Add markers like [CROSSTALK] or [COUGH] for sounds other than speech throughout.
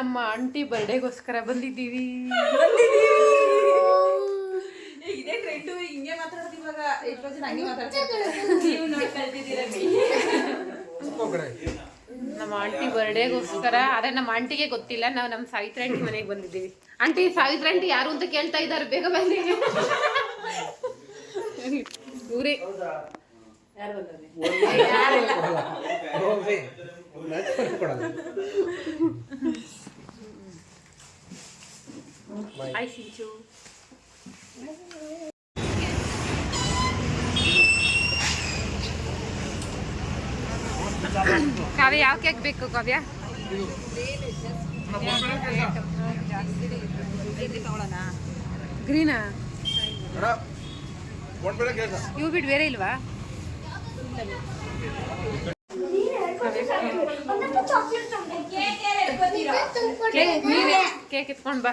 ನಮ್ಮ ಆಂಟಿ ಬರ್ಡೇಗೋಸ್ಕರ ಬಂದಿದ್ದೀವಿ. ಇದೇ ಟ್ರೆಂಡು ಹಿಂಗೆ ಮಾತಾಡೋದು ಇವಾಗ. ಎಷ್ಟೋ ಜನ ಹಂಗೆ ಮಾತಾಡ್ತಾರೆ ನೀವು ನೋಡಿ ಕಲ್ತಿದ್ದೀರ ನಮ್ಮ ಆಂಟಿ ಬರ್ಡೇಗೋಸ್ಕರ ಅದೇ ನಮ್ಮ ಆಂಟಿಗೆ ಗೊತ್ತಿಲ್ಲ ನಾವು ನಮ್ಮ ಸಾವಿತ್ರಿ ಆಂಟಿ ಮನೆಗೆ ಬಂದಿದ್ದೀವಿ. ಆಂಟಿ ಸಾವಿತ್ರಿ ಆಂಟಿ ಯಾರು ಅಂತ ಕೇಳ್ತಾ ಇದ್ದಾರೆ ಬೇಗ ಬನ್ನಿ. ಊರಿ. ಯಾರು ಬಂದವ್ರೆ ಹಾಯ್ ಸಿಂಚು ಕಾವ್ಯ ಯಾವ ಕೇಕ್ ಬೇಕು ಕಾವ್ಯ ತಗೊಳ್ಳೋಣ ಗ್ರೀನಾ ಇವು ಬಿಟ್ಟು ಬೇರೆ ಇಲ್ವಾ ಕೇಕ್ ನೀವೇ ಕೇಕ್ ಎತ್ಕೊಂಡು ಬಾ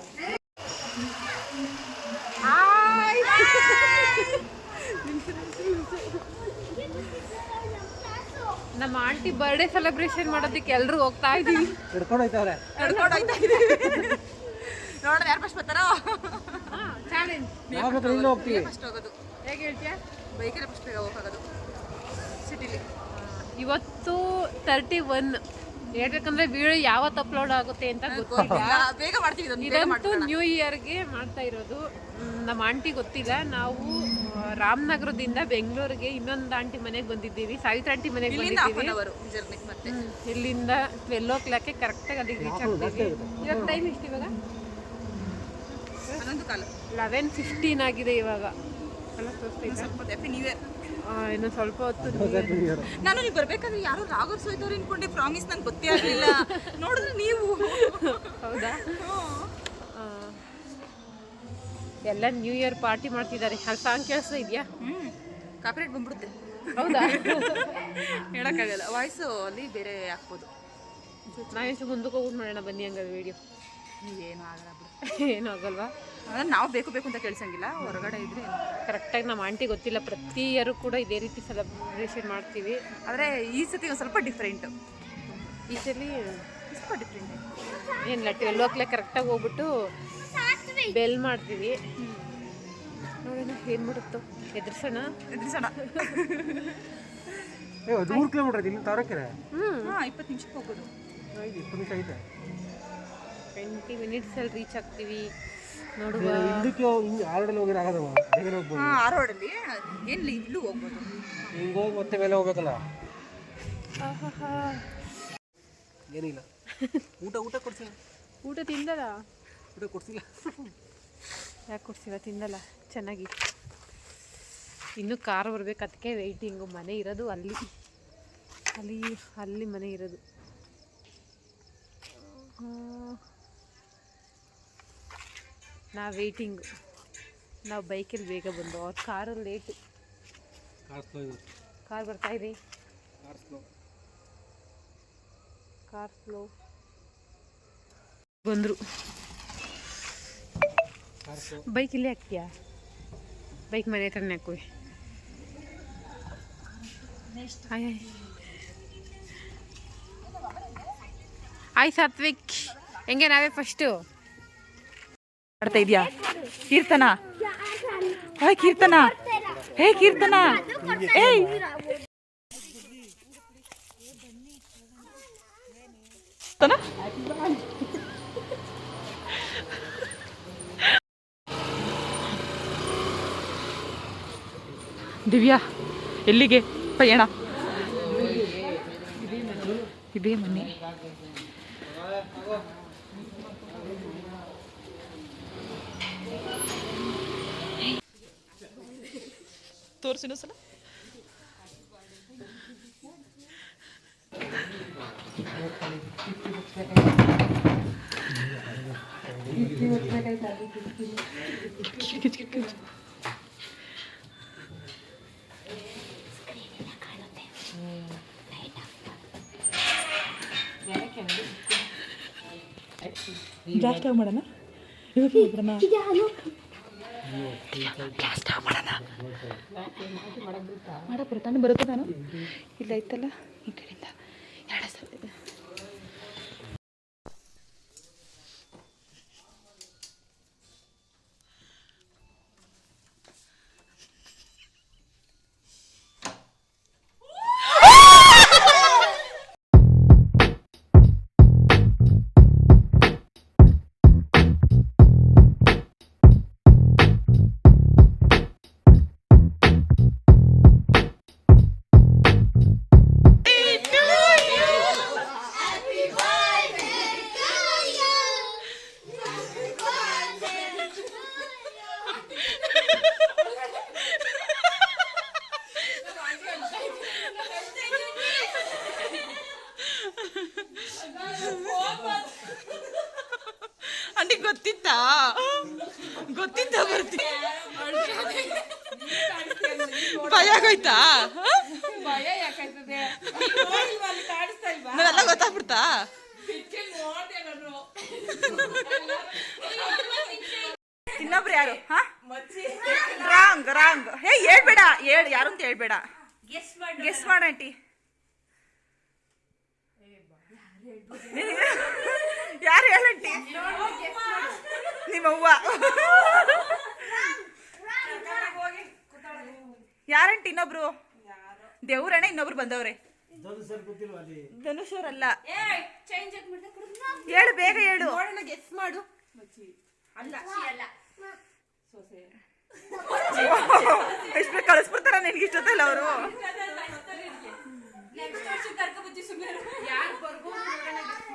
ನಮ್ಮ ಆಂಟಿ ಬರ್ಡೇ ಸೆಲೆಬ್ರೇಷನ್ ಮಾಡೋದಕ್ಕೆ ಎಲ್ಲರೂ ಹೋಗ್ತಾ ಇದೀವಿ ನಡ್ಕೊಂಡು ಹೋಯ್ತಾ ಇದೀವಿ ನೋಡೋಣ ಯಾರು ಫಸ್ಟ್ ಬರ್ತಾರೋ? ಚಾಲೆಂಜ್ ಫಸ್ಟ್ ಹೋಗೋದು. ಹೇಗೆ ಹೇಳ್ತೀಯಾ? ಬೈಕಲ್ಲಿ ಫಸ್ಟ್ ಬೇಗ ಹೋಗೋದು. ಸಿಟಿಲಿ. ಇವತ್ತು ತರ್ಟಿ ಒನ್ ಹೇಳ್ಬೇಕಂದ್ರೆ ವಿಡಿಯೋ ಯಾವತ್ತು ಅಪ್ಲೋಡ್ ಆಗುತ್ತೆ ಅಂತ ಗೊತ್ತಿಲ್ಲ. ಬೇಗ ಮಾಡ್ತೀವಿ ಬೇಗ ಇದಂತೂ. ನ್ಯೂ ಇಯರ್ಗೆ ಮಾಡ್ತಾ ಇರೋದು. ನಮ್ಮ ಆಂಟಿ ಗೊತ್ತಿಲ್ಲ. ನಾವು ರಾಮನಗರದಿಂದ ಬೆಂಗಳೂರಿಗೆ ಇನ್ನೊಂದು ಆಂಟಿ ಮನೆಗೆ ಬಂದಿದ್ದೀವಿ. ಸಾವಿತ್ರಿ ಆಂಟಿ ಮನೆಗೆ ಬಂದಿದ್ದೀವಿ. ಇಲ್ಲಿಂದ ಟ್ವೆಲ್ ಓ ಕ್ಲಾಕ್ಗೆ ಕರೆಕ್ಟಾಗಿ ಅಲ್ಲಿಗೆ ರೀಚ್ ಆಗ್ತೀವಿ. ಇವಾಗ ಟೈಮ್ ಎಷ್ಟು ಇವಾಗ? ಲೆವೆನ್ ಫಿಫ್ಟೀನ್ ಆಗಿದೆ ಇವಾಗ. ಇನ್ನು ಸ್ವಲ್ಪ ಹ್ಯಾಪಿ ಆ, ಇನ್ನು ಸ್ವಲ್ಪ ಹೊತ್ತು. [LAUGHS] ನಾನು ನೀವು ಬರ್ಬೇಕಾದ್ರೆ ಯಾರು ರಾಘವ್ ಸೋಯ್ದವ್ರು ಅನ್ಕೊಂಡೆ. ಪ್ರಾಮಿಸ್ ನಂಗೆ ಗೊತ್ತೇ ಆಗಲಿಲ್ಲ. ನೋಡಿದ್ರೆ ನೀವು. ಹೌದಾ? ಎಲ್ಲ ನ್ಯೂ ಇಯರ್ ಪಾರ್ಟಿ ಮಾಡ್ತಿದ್ದಾರೆ. ಅಲ್ಲಿ ಸಾಂಗ್ ಕೇಳಿಸ್ತಾ ಇದೆಯಾ? ಹ್ಮ್. ಕಾಪಿರೇಟ್ ಬಂದ್ಬಿಡುತ್ತೆ. ಹೌದಾ? [LAUGHS] ಹೇಳೋಕ್ಕಾಗಲ್ಲ. ವಾಯ್ಸು ಅಲ್ಲಿ ಬೇರೆ ಹಾಕ್ಬೋದು. ನಾವೆಷ್ಟು ಮುಂದಕ್ಕೆ ಹೋಗ್ಬಿಟ್ಟು ಮಾಡೋಣ. ಬನ್ನಿ ಹಂಗಾದ್ರೆ ವೀಡಿಯೋ ಏನು ಆಗಲ್ಲ ಏನು ಏನೂ ಆಗಲ್ವಾ? ಅಂದ್ರೆ ನಾವು ಬೇಕು ಬೇಕು ಅಂತ ಕೇಳ್ಸಂಗಿಲ್ಲ. ಹೊರಗಡೆ ಇದ್ರೆ. ಕರೆಕ್ಟಾಗಿ ನಮ್ಮ ಆಂಟಿ ಗೊತ್ತಿಲ್ಲ. ಪ್ರತಿ ಇಯರು ಕೂಡ ಇದೇ ರೀತಿ ಸೆಲೆಬ್ರೇಷನ್ ಮಾಡ್ತೀವಿ. ಆದ್ರೆ ಈ ಸತಿ ಒಂದು ಸ್ವಲ್ಪ ಡಿಫ್ರೆಂಟ್ ಈ ಸಲ ಸ್ವಲ್ಪ ಡಿಫ್ರೆಂಟ್ ಏನಿಲ್ಲ ಟ್ವೆಲ್ ಓ ಕ್ಲಾಕ್ ಕರೆಕ್ಟಾಗಿ ಹೋಗ್ಬಿಟ್ಟು ಬೆಲ್ ಮಾಡ್ತೀವಿ. ನೋಡೋಣ ಏನು ಬಿಡುತ್ತೋ ಎದುರ್ಸೋಣ. ಎದುರಿಸೋಣ. [LAUGHS] ಮೂರು ಕಿಲೋಮೀಟರ್ ಇಲ್ಲಿ ತಾರಕೆರೆ? ಹ್ಞೂ ಹಾಂ ಇಪ್ಪತ್ತು ನಿಮಿಷಕ್ಕೆ ಹೋಗೋದು. ಐದು ಇಪ್ಪತ್ತು ನಿಮಿಷ ಐತೆ. ಟ್ವೆಂಟಿ ಮಿನಿಟ್ಸಲ್ಲಿ ರೀಚ್ ಆಗ್ತೀವಿ. ನೋಡುವ. ಇದಕ್ಕೆ ಹಿಂಗೆ ಆರೋಡಲ್ಲಿ ಹೋಗಿರೋ ಆಗದವ ಬೇಗನೆ ಹೋಗ್ಬೋದು. ಹಾಂ ಆ ರೋಡಲ್ಲಿ ಇಲ್ಲೂ ಹೋಗ್ಬೋದು. ಹಿಂಗೆ ಹೋಗಿ ಮತ್ತೆ ಮೇಲೆ ಹೋಗ್ಬೇಕಲ್ಲ. ಏನಿಲ್ಲ. ಊಟ ಊಟ ಕೊಡ್ತೀನಿ ಊಟ ತಿಂದಲ್ಲ ಊಟ ಕೊಡ್ಸಿಲ್ಲ. ಯಾಕೆ ಕೊಡ್ಸಿಲ್ಲ? ತಿಂದಲ್ಲ ಚೆನ್ನಾಗಿ. ಇನ್ನು ಕಾರ್ ಬರ್ಬೇಕು ಅದಕ್ಕೆ ವೆಯ್ಟಿಂಗು ಮನೆ ಇರೋದು ಅಲ್ಲಿ. ಅಲ್ಲಿ ಅಲ್ಲಿ ಮನೆ ಇರೋದು. ನಾ ವೆಯ್ಟಿಂಗು ನಾವು ಬೈಕಲ್ಲಿ ಬೇಗ ಬಂದು ಅವ್ರ ಕಾರು ಲೇಟು ಕಾರ್ ಬರ್ತಾ ಇದೆ? ಕಾರ್ ಸ್ಲೋ ಕಾರ್ ಸ್ಲೋ ಬಂದರು. ಬೈಕ್ ಇಲ್ಲೇ ಹಾಕ್ತೀಯಾ? ಬೈಕ್ ಮನೆ ಹತ್ರನೇ ಹಾಯ್ ಹಾಯ್. ಸಾತ್ವಿಕ್. ಹೆಂಗೆ ನಾವೇ ಫಸ್ಟು ಮಾಡ್ತಾ ಇದೆಯಾ? ಕೀರ್ತನ? ಹಾಯ್ ಕೀರ್ತನ? ಹೇ ಕೀರ್ತನ? ಏಯ್ ದಿವ್ಯಾ ಎಲ್ಲಿಗೆ? ಪಯಣ. ಇದೇ ಮನೆ. ತೋರ್ಸಿನ ಸಲ? ಕಿಟಕಿ ಜಾಸ್ತಿ ಆಗಿ ಮಾಡೋಣ ಇವಾಗ ಮಾಡೋಣ ಮಾಡಕ್ಕೆ ಬರುತ್ತಾನೆ ಬರುತ್ತೆ ನಾನು? ಇಲ್ಲ ಐತಲ್ಲ ಈ ಕಡೆಯಿಂದ. ಅಂಟಿ ಗೊತ್ತಿತ್ತಾ? ಗೊತ್ತಿತ್ತ ಬರ್ತಿ? ಭಯ ಆಗೋಯ್ತಾ? ಭಯ ಯಾಕಾಯ್ತದೆ? ನಾವೆಲ್ಲ ಗೊತ್ತಾಗ್ಬಿಡ್ತಾ? ಇನ್ನೊಬ್ರು ಯಾರು? ಹಾ? Wrong wrong. ಹೇ ಹೇಳ್ಬೇಡ. ಹೇಳ್ ಯಾರು ಅಂತ ಹೇಳ್ಬೇಡ. ಗೆಸ್ ಮಾಡ ಆಂಟಿ. [LAUGHS] ಯಾರು ಹೇಳಂಟಿ ನಿಮ್ಮ ಅವ್ವ. ಯಾರಂಟಿ ಇನ್ನೊಬ್ರು? ದೇವ್ರಣ್ಣ ಇನ್ನೊಬ್ರು ಬಂದವ್ರೆ. ಧನುಷ್ ಅವರಲ್ಲ ಹೇಳು ಬೇಗ ಹೇಳು. ಗೆಸ್ ಮಾಡು [LAUGHS] ಎಷ್ಟು ಬೇಗ ಕಳಿಸ್ಬಿಡ್ತಾರ ನಿನ್ಗೆ ಇಷ್ಟೊತ್ತಲ್ಲ ಅವರು?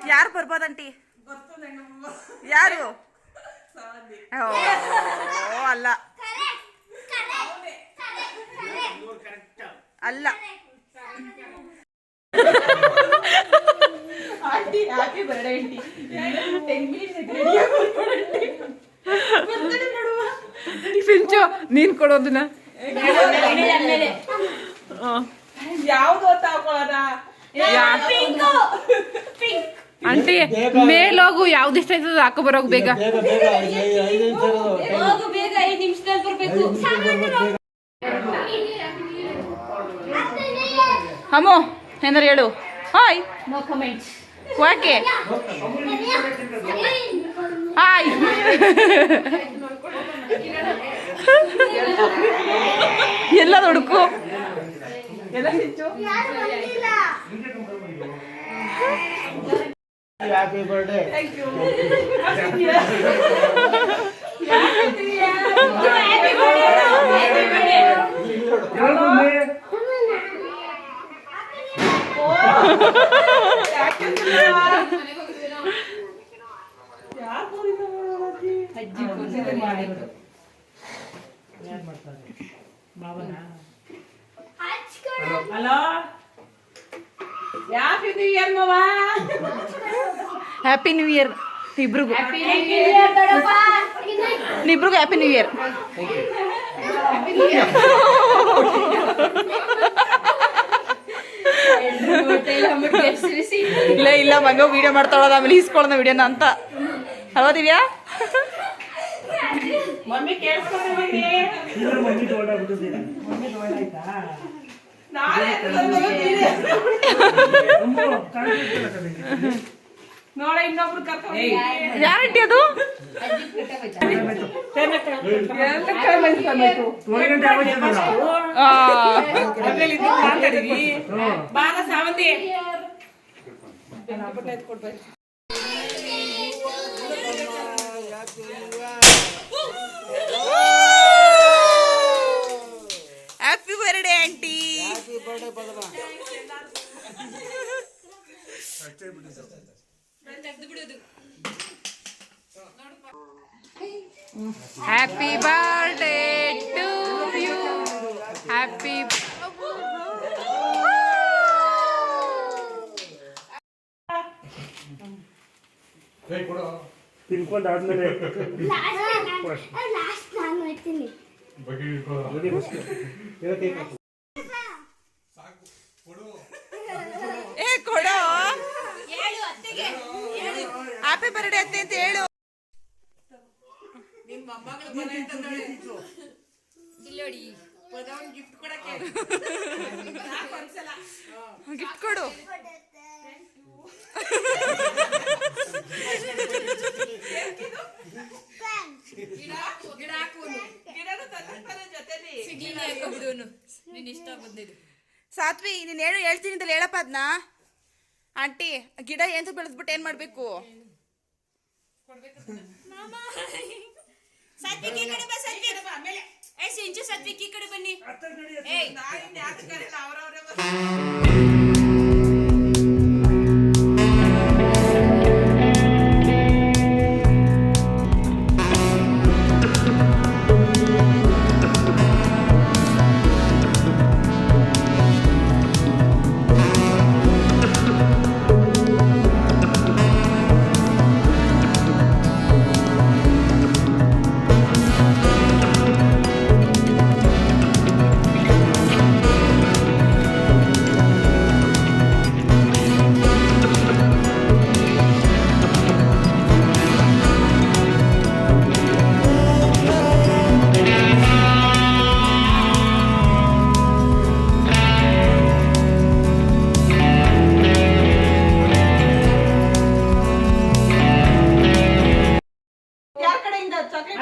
ಯಾರು ಬರ್ಬೋದಂಟಿ ಯಾರು ಓ ಅಲ್ಲ. ಅಲ್ಲ. Aunty happy birthday aunty. Ten pinch ನೀನ್ ಕೊಡೋದನ್ನ ಯಾವ್ದು ತಗೊಳ್ಳೋದ ಆಂಟಿ ಮೇಲೋಗು ಯಾವ್ದು ಇಷ್ಟ ಆಯ್ತದ ಹಾಕೋ ಬರೋಗ್ ಬೇಗ. ಹೇಳು. ಹಾಯ್. ಐದು ಹಾಯ್. ಎಲ್ಲ ಇರೋದು ಟೈಮ್ ಹೋಗು ಬೇಗ ಐದು ನಿಮಿಷದಲ್ಲಿ ಬರ್ಬೇಕು ಹಮ್ಮು ಏನಾರು ಹೇಳು ಹಾಯ್ ನೋ ಕಮೆಂಟ್ಸ್ ಯಾಕೆ ಹಾಯ್ ಎಲ್ಲ ಹುಡುಕು ಎಲ್ಲ ಸಿಚ್ಚು happy birthday hello? Happy new year ಮವ. Happy new year ಇಬ್ರಿಗೂ. ಇಬ್ರಿಗೂ ಹ್ಯಾಪಿ ನ್ಯೂ ಇಯರ್ ಇಲ್ಲ ಇಲ್ಲ ಮಗ ವಿಡಿಯೋ ಮಾಡ್ತಾಳೋದ ಆಮೇಲೆ ಇಸ್ಕೊಳ್ಳೋಣ ವಿಡಿಯೋನ ಅಂತ. ಹಲೋ ದಿವ್ಯಾ? ಮಮ್ಮಿ ನೋಡ [LAUGHS] ಇನ್ನೊಬ್ರು ಯಾರಂಟಿ ಅದು? ಬಾರ Savanti. Happy birthday aunty happy birthday to you happy ತಿನ್ಕೊಂಡು ಆದ್ಮೇಲೆ ಲಾಸ್ಟ್ ನಾನು ಹೋಗ್ತೀನಿ ಏ ಕೊಡೋ ಹ್ಯಾಪಿ ಬರ್ಡೇ ಅತ್ತೆ ಅಂತ ಹೇಳು. ಗಿಫ್ಟ್ ಕೊಡು. ಸಾತ್ವಿ ನೀನ್ ಹೇಳು ಹೇಳ್ತೀನಿ ಅಂತ ಹೇಳಪ್ಪ ಅದ್ನ. ಆಂಟಿ ಗಿಡ ಏನ್ ಬೆಳೆದ್ಬಿಟ್ಟು ಏನ್ ಮಾಡ್ಬೇಕು? ಸಾತ್ವಿಕ್ ಈ ಕಡೆ ಬಾ ಸಾತ್ವಿಕ್. ಏ ಸಿಂಚು ಸಾತ್ವಿಕ್ ಈ ಕಡೆ ಬನ್ನಿ. ಏಯ್ ಯಾರ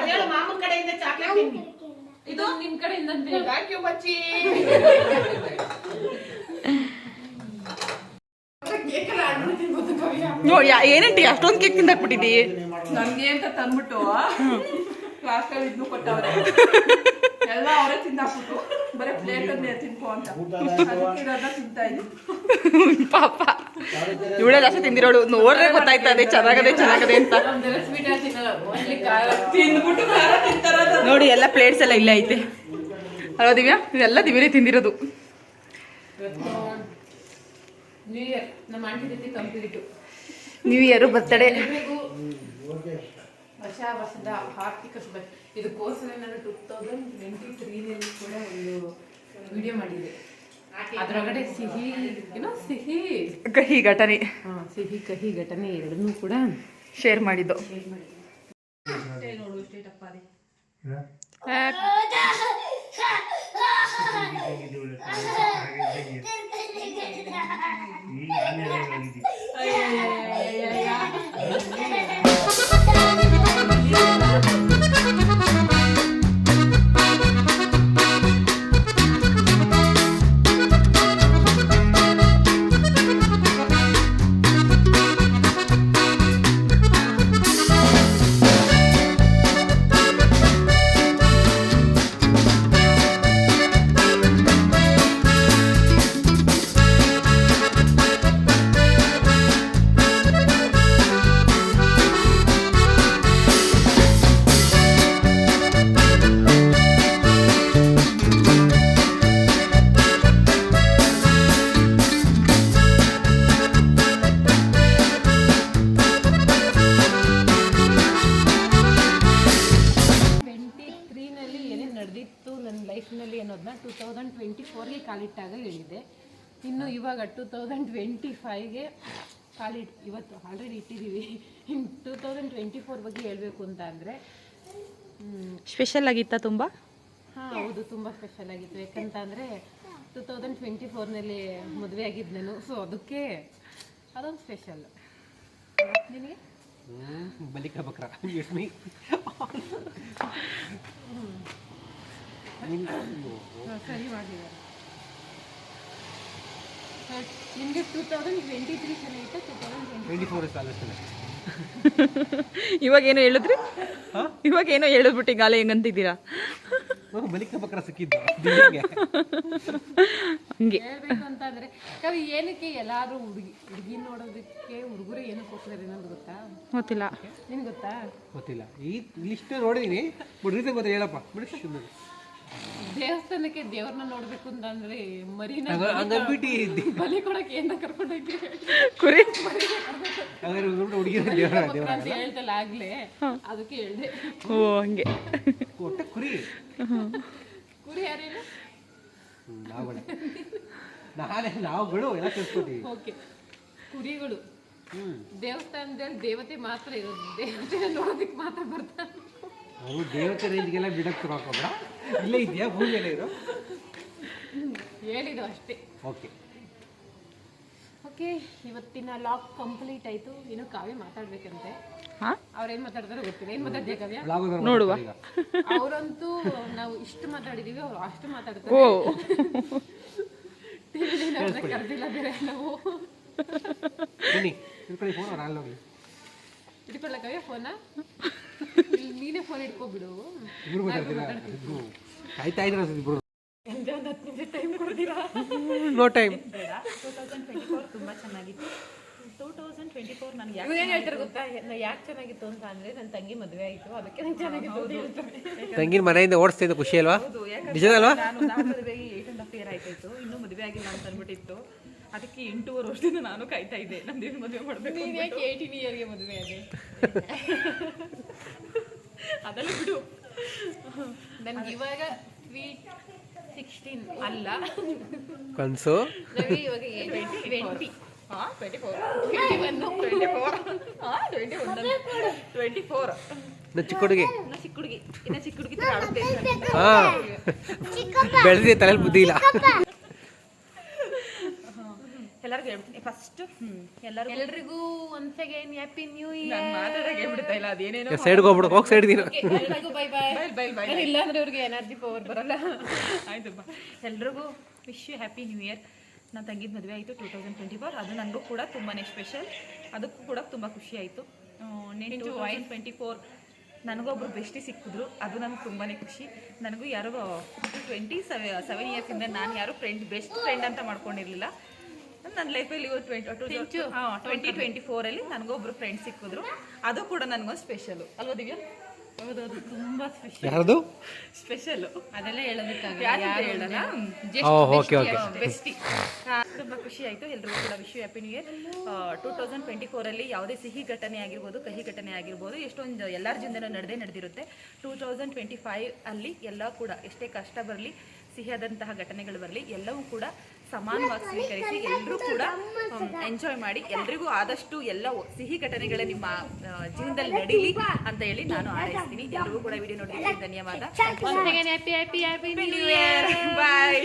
ಕಡೆಯಿಂದ ಮಾಮೂಲ್ ಕಡೆಯಿಂದ ಚಾಕ್ಲೇಟ್ ಇದು ನಿಮ್ ಕಡೆಯಿಂದ ಥ್ಯಾಂಕ್ ಯು ಮಚ್ಚಿ. ನೋಡಿ ಏನಂಟಿ ಅಷ್ಟೊಂದು ಕೇಕ್ ತಿಂದಾಕ್ಬಿಟ್ಟಿದ್ದೀ. ನನ್ಗೆ ಅಂತ ತಂದ್ಬಿಟ್ಟು. ಕ್ಲಾಸ್ನಲ್ಲಿ ಇದ್ನು ಕೊಟ್ಟವ್ರೆ. ಎಲ್ಲ ಅವರೇ ತಿಂದಾಕ್ಬಿಟ್ಟು ಬರೀ ತಿನ್ಕೋ ಅಂತ. ಅದಕ್ಕೆ ಇರೋದನ್ನ ತಿಂತಾ ಇದ್ದೀನಿ ಪಾಪ. ಇವಳೇ ಜಾಸ್ತಿ ತಿಂದಿರೋಳು. ನೋಡ್ರೆ ಗೊತ್ತಾಯ್ತದೆ ಚೆನ್ನಾಗದೆ ಚೆನ್ನಾಗದೆ ಅಂತ. ನೋಡಿ ಎಲ್ಲ ಪ್ಲೇಟ್ಸ್ ಎಲ್ಲ ಇಲ್ಲೇ ಐತೆ. ಅಲ್ವಾ ದಿವ್ಯಾ? ಇದೆಲ್ಲ ದಿವ್ಯನೇ ತಿಂದಿರೋದು. ನ್ಯೂ ಇಯರ್ ಬರ್ತಡೇ ಹೊಸ ವರ್ಷದ ಆರ್ಥಿಕ ಶುಭ. ಇದಕ್ಕೋಸ್ಕರ ನಾನು ಟೂ ತೌಸಂಡ್ ಟ್ವೆಂಟಿ ತ್ರೀನಲ್ಲಿ ಕೂಡ ಒಂದು ವಿಡಿಯೋ ಮಾಡಿದೆ. ಅದರೊಳಗಡೆ ಸಿಹಿ ಏನೋ ಸಿಹಿ. ಕಹಿ ಘಟನೆ. ಹಾಂ ಸಿಹಿ ಕಹಿ ಘಟನೆ ಎರಡನ್ನೂ ಕೂಡ ಶೇರ್ ಮಾಡಿದ್ದು. ನೋಡು ಸ್ಟೇಟಪ್ಪ ಅದೇ. ಈಗ ಇವಾಗ ಟೂ ತೌಸಂಡ್ ಟ್ವೆಂಟಿ ಫೈವ್ಗೆ ಕಾಲಿಟ್ ಇವತ್ತು ಆಲ್ರೆಡಿ ಇಟ್ಟಿದ್ದೀವಿ. ಇನ್ನು ಟೂ ತೌಸಂಡ್ ಟ್ವೆಂಟಿ ಫೋರ್ ಬಗ್ಗೆ ಹೇಳಬೇಕು ಅಂತ ಅಂದರೆ ಸ್ಪೆಷಲ್ ಆಗಿತ್ತಾ ತುಂಬ? ಹಾಂ ಹೌದು ತುಂಬ ಸ್ಪೆಷಲ್ ಆಗಿತ್ತು. ಯಾಕಂತಂದರೆ ಟೂ ತೌಸಂಡ್ ಟ್ವೆಂಟಿ ಫೋರ್ನಲ್ಲಿ ಮದುವೆ ಆಗಿದ್ದು ನಾನು ಸೊ ಅದಕ್ಕೆ ಅದೊಂದು ಸ್ಪೆಷಲ್ ನಿನಗೆ ಬಲಿಕ ಬಕ್ರ. ಯಶ್ಮಿ ಹಾಂ, ಸರಿ ಮಾಡಿದ್ದಾರೆ. ನಿಮಗೆ ಟೂ ತೌಸಂಡ್ ಟ್ವೆಂಟಿ ತ್ರೀ ಚೆನ್ನಾಗಿತ್ತು ಟೂ ತೌಸಂಡ್ ಟ್ವೆಂಟಿ ಫೋರ್ ಇವಾಗ ಏನೋ ಹೇಳಿದ್ರಿ? ಇವಾಗ ಏನೋ ಹೇಳಿದ್ಬಿಟ್ಟು ಗಾಲೆ ಹೆಂಗಂತಿದ್ದೀರಾ? ಬಲಿಕ ಬಕ್ರ ಸಿಕ್ಕಿದ್ದು. [LAUGHS] ಹಂಗೆ. ಹೇಳ್ಬೇಕು ಅಂತಂದ್ರೆ ಕವಿ ಏನಕ್ಕೆ ಎಲ್ಲಾರು ಹುಡುಗಿ ಹುಡುಗಿ ನೋಡೋದಕ್ಕೆ ಹುಡುಗರು ಏನಕ್ಕೆ ಹೋಗ್ತಾರೆ ಅನ್ನೋದು ಗೊತ್ತಾ? ಗೊತ್ತಿಲ್ಲ. ನಿನ್ಗೆ ಗೊತ್ತಾ? ಗೊತ್ತಿಲ್ಲ. ಈ ಲಿಸ್ಟ್ ನೋಡಿದೀನಿ. ಬಿಡ್ರಿ ಗೊತ್ತಿಲ್ಲ ಹೇಳಪ್ಪ. ಬಿಡಿ ಸುಮ್ಮನೆ ದೇವಸ್ಥಾನಕ್ಕೆ ದೇವ್ರನ್ನ ನೋಡ್ಬೇಕು ಅಂತಂದ್ರೆ ಮರಿನ ಹಂಗನ್ಬಿಟ್ಟು ಬಲಿ ಕೊಡಕ್ಕೆ ಏನ ಕರ್ಕೊಂಡೋಗಿ? ಕುರಿ? ಹಂಗಾರೆ ಹುಡುಗಿರ ದೇವರ ದೇವರ ಅಂತ ಹೇಳ್ತಲ್ಲ ಆಗ್ಲೇ. ಅದಕ್ಕೆ ಹೇಳ್ದೆ. ಓ ಹಂಗೆ. ಕುರಿ? ಕುರಿ ಯಾರೇನು? ನಾನೇ ನಾವುಗಳೇ ನಾಳೆ ನಾವುಗಳು ಎಲ್ಲ ಓಕೆ. ಕುರಿಗಳು. ದೇವಸ್ಥಾನದಲ್ಲಿ ದೇವತೆ ಮಾತ್ರ ಇರೋದು. ದೇವತೆ ನೋಡೋದಕ್ಕೆ ಮಾತ್ರ ಬರ್ತಾರೆ ಅವು ದೇವತೆ ರೇಂಜ್ಗೆಲ್ಲ ಬಿಡಕ್ಕೆ ಹಾಕೋಬೇಡ. ಇಲ್ಲೇ ಇದೆಯಾ ಭೂಮಿಯಲ್ಲೇ ಇರೋ? ಹೇಳಿದ್ದು ಅಷ್ಟೇ. ಓಕೆ. ಓಕೆ ಇವತ್ತಿನ ಲಾಕ್ ಕಂಪ್ಲೀಟ್ ಆಯ್ತು. ಇನ್ನು ಕಾವ್ಯ ಮಾತಾಡ್ಬೇಕಂತೆ. ಹಾ? ಅವ್ರೇನ್ ಮಾತಾಡ್ತಾರೋ ಗೊತ್ತಿಲ್ಲ. ಏನ್ ಮಾತಾಡ್ತೀಯ ಕಾವ್ಯ? ನೋಡುವ. ಅವರಂತೂ ನಾವು ಇಷ್ಟು ಮಾತಾಡಿದೀವಿ ಅವ್ರು ಅಷ್ಟು ಮಾತಾಡ್ತಾರೆ. ಟಿವಿಲಿ ಕರೆದಿಲ್ಲ ಬೇರೆ ನಾವು. ಫೋನ್? [LAUGHS] ನೀನೇ ಫೋನ್ ಕಾಯ್ತಾ ಇದ್ರ ಇಬ್ರು? ಹತ್ತು ನಿಮಿಷ ಟೈಮ್ ಕೊಡ್ತೀರಾ? ನೋ ಟೈಮ್ ಬೇಡ. ಟೂ ತೌಸಂಡ್ ಟ್ವೆಂಟಿ ಫೋರ್ ತುಂಬ ಚೆನ್ನಾಗಿತ್ತು. ಟೂ ತೌಸಂಡ್ ಟ್ವೆಂಟಿ ಫೋರ್ ನನಗೆ ಯಾಕೆ ಏನ್ ಹೇಳ್ತಾರೆ ಗೊತ್ತಾ? ನಾ ಯಾಕೆ ಚೆನ್ನಾಗಿತ್ತು ಅಂತ ಅಂದರೆ ನನ್ನ ತಂಗಿ ಮದುವೆ ಆಯ್ತು. ಅದಕ್ಕೆ ನಂಗೆ ಚೆನ್ನಾಗಿತ್ತು ಅಂತ ಹೇಳ್ತಾರೆ. [LAUGHS] ತಂಗಿನ ಮನೆಯಿಂದ ಓಡಿಸ್ತಿದ್ದ ಖುಷಿ ಅಲ್ವಾ? ನಿಜದಲ್ವಾ ನಾನು ನಾನು ಮದುವೆಗೆ ಏಟ್ ಅಂಡ್ ಹಾಫ್ ಇಯರ್ ಆಯ್ತಾಯ್ತು ಇನ್ನೂ ಮದುವೆ ಆಗಿಲ್ಲ ಅಂತ ಅಂದ್ಬಿಟ್ಟಿತ್ತು ಅದಕ್ಕೆ ಎಂಟೂವರೆ ವರ್ಷದಿಂದ ನಾನು ಕಾಯ್ತಾ ಇದ್ದೆ. ನಂದೇನು ಮದುವೆ ಮಾಡಬೇಕು ನೀನ್ ಯಾಕೆ ಏಯ್ಟೀನ್ ಇಯರ್ಗೆ ಮದುವೆ ಅದೇ ಅದೆಲ್ಲ ಬಿಡು. ನನ್ಗೆ ಇವಾಗ ಸ್ವೀಟ್ ಸಿಕ್ಸ್ಟೀನ್ ಅಲ್ಲ. ಕನ್ಸು? ರವಿ ಇವಾಗ ಟ್ವೆಂಟಿ ಹಾಂ twenty four twenty one twenty four ಹಾಂ ಟ್ವೆಂಟಿ ಒನ್ ಟ್ವೆಂಟಿ ಫೋರ್ ಚಿಕ್ಕ ಹುಡುಗಿ? ಇನ್ನ ಚಿಕ್ಕ ಹುಡುಗಿ. ಇನ್ನ ಚಿಕ್ಕ ಹುಡುಗಿ ಬೆಳೆದಿದೆ ತಲೆಯಲ್ಲಿ ಬುದ್ಧಿ ಇಲ್ಲ. ಎಲ್ಲರಿಗೂ ಹೇಳ್ತೀನಿ ಫಸ್ಟ್ ಎಲ್ಲರಿಗೂ ಎಲ್ರಿಗೂ ಒನ್ಸ್ ಅಗೇನ್ ಹ್ಯಾಪಿ ನ್ಯೂ ನಾನು ಇಯರ್ ಮಾತಾಡಕ್ಕೆ ಹೇಳ್ಬಿಡ್ತಾ ಇಲ್ಲ ಅದೇನೇನೋ ಸೈಡ್ ಹೋಗ್ಬಿಡು ಹೋಗಿ ಸೈಡ್ ನೀನು ಎಲ್ಲರಿಗೂ bye bye bye bye bye ಇಲ್ಲ ಅಂದ್ರೆ ಅವ್ರಿಗೆ ಎನರ್ಜಿ ಪವರ್ ಬರಲ್ಲ. ಆಯ್ತು ಎಲ್ರಿಗೂ wish you happy new year ನನ್ನ ತಂಗಿದ ಮದುವೆ ಆಯಿತು ಟೂ ತೌಸಂಡ್ ಟ್ವೆಂಟಿ ಫೋರ್ ಅದು ನನಗೂ ಕೂಡ ತುಂಬಾ ಸ್ಪೆಷಲ್ ಅದಕ್ಕೂ ಕೂಡ ತುಂಬ ಖುಷಿ ಆಯಿತು. ನೆಂಟು ಟೂ ತೌಸಂಡ್ ಟ್ವೆಂಟಿ ಫೋರ್ ನನಗೊಬ್ರು ಬೆಸ್ಟಿ ಸಿಕ್ಕಿದ್ರು. ಅದು ನನಗೆ ತುಂಬಾ ಖುಷಿ. ನನಗೂ ಯಾರೋ ಟ್ವೆಂಟಿ ಸೆವೆ ಸೆವೆನ್ ಇಯರ್ಸಿಂದ ನಾನು ಯಾರು ಫ್ರೆಂಡ್ ಬೆಸ್ಟ್ ಫ್ರೆಂಡ್ ಅಂತ ಮಾಡ್ಕೊಂಡಿರಲಿಲ್ಲ. ನನ್ನ ಲೈಫಲ್ಲಿ ಇವತ್ತು ಟ್ವೆಂಟಿ ಟ್ವೆಂಟಿ ಟ್ವೆಂಟಿ ಫೋರಲ್ಲಿ ನನಗೊಬ್ರು ಫ್ರೆಂಡ್ ಸಿಕ್ಕಿದ್ರು. ಅದು ಕೂಡ ನನಗೊಂದು ಸ್ಪೆಷಲು ಅಲ್ವಾ ದಿವ್ಯಾ? ಹೌದೌದು ತುಂಬಾ ಸ್ಪೆಷಲ್ ಯಾರ್ದು? ಸ್ಪೆಷಲು ಅದೆಲ್ಲ ಹೇಳೋದಕ್ಕಾಗಲ್ಲ ಬೆಸ್ಟಿ ತುಂಬ ಖುಷಿ ಆಯ್ತು. ಎಲ್ರಿಗೂ ಕೂಡ ವಿಶ್ವ happy new year two thousand twenty ಫೋರಲ್ಲಿ ಯಾವುದೇ ಸಿಹಿ ಘಟನೆ ಆಗಿರ್ಬೋದು ಕಹಿ ಘಟನೆ ಆಗಿರ್ಬೋದು ಎಷ್ಟೊಂದು ಎಲ್ಲರ ಜೀವನದಲ್ಲೂ ನಡೆದೇ ನಡೆದಿರುತ್ತೆ. ಟೂ ತೌಸಂಡ್ ಟ್ವೆಂಟಿ ಫೈವ್ ಅಲ್ಲಿ ಎಲ್ಲ ಕೂಡ ಎಷ್ಟೇ ಕಷ್ಟ ಬರಲಿ ಸಿಹಿಯಾದಂತಹ ಘಟನೆಗಳು ಬರಲಿ ಎಲ್ಲವೂ ಕೂಡ ಸಮಾನವಾಗಿ ಸ್ವೀಕರಿಸಿ ಎಲ್ಲರೂ ಕೂಡ ಎಂಜಾಯ್ ಮಾಡಿ ಎಲ್ರಿಗೂ ಆದಷ್ಟು ಎಲ್ಲ ಸಿಹಿ ಘಟನೆಗಳೇ ನಿಮ್ಮ ಜೀವನದಲ್ಲಿ ನಡೀಲಿ ಅಂತ ಹೇಳಿ ನಾನು ಆರೈಸ್ತೀನಿ ಎಲ್ರಿಗೂ ಕೂಡ ವಿಡಿಯೋ ನೋಡಿದ್ದಕ್ಕೆ ಧನ್ಯವಾದ. ಬಾಯ್